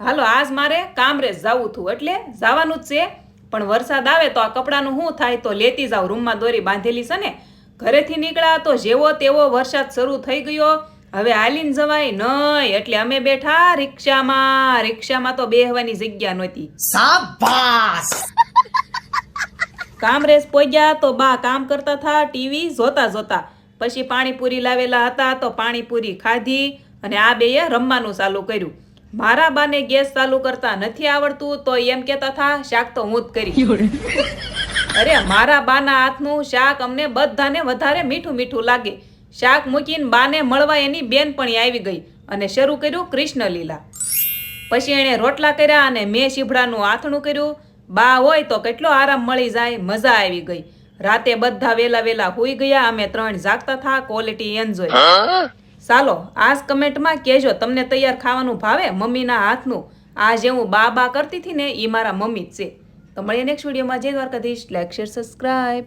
હાલો આજ મારે કામરે જાવું હતું એટલે જવાનું જ છે. પણ વરસાદ આવે તો આ કપડાનું શું થાય તો લેતી જાઉં. રૂમમાં દોરી બાંધેલી છે ને ઘરેથી નીકળ્યા તો જેવો તેવો વરસાદ શરૂ થઈ ગયો. હવે હાલીને જવાય નહીં એટલે અમે બેઠા રિક્ષામાં. રિક્ષામાં તો બેહવાની જગ્યા નહોતી. શાબાશ! કામરેજ પહોંચ્યા તો બા કામ કરતા હતા ટીવી જોતા જોતા. પછી પાણીપુરી લાવેલા હતા તો પાણીપુરી ખાધી અને આ બેએ રમવાનું ચાલુ કર્યું. મારા બાને ગેસ ચાલુ કરતા નથી આવડતું, તો એમ કહેતા હતા, શાક તો હું જ કરી. અરે, મારા બાના હાથનું શાક અમને બધાને વધારે મીઠું મીઠું લાગે. શાક મૂકીને બાને મળવા એની બેન પણ આવી ગઈ અને શરૂ કર્યું કૃષ્ણ લીલા પછી એણે રોટલા કર્યા અને મેં શીભડાનું આથણું કર્યું. બા હોય તો કેટલો આરામ મળી જાય, મજા આવી ગઈ. રાતે બધા વેલા વેલા હોઈ ગયા, અમે ત્રણ જાગતા થા ક્વોલિટી એન્જોય ચાલો, આજ કમેન્ટમાં કહેજો, તમને તૈયાર ખાવાનું ભાવે મમ્મીના હાથનું. આ જે હું બા બા કરતી હતી ને એ મારા મમ્મી જ છે. તો મળીએ નેક્સ્ટ વિડીયોમાં જય દ્વારકાધીશ. Like share subscribe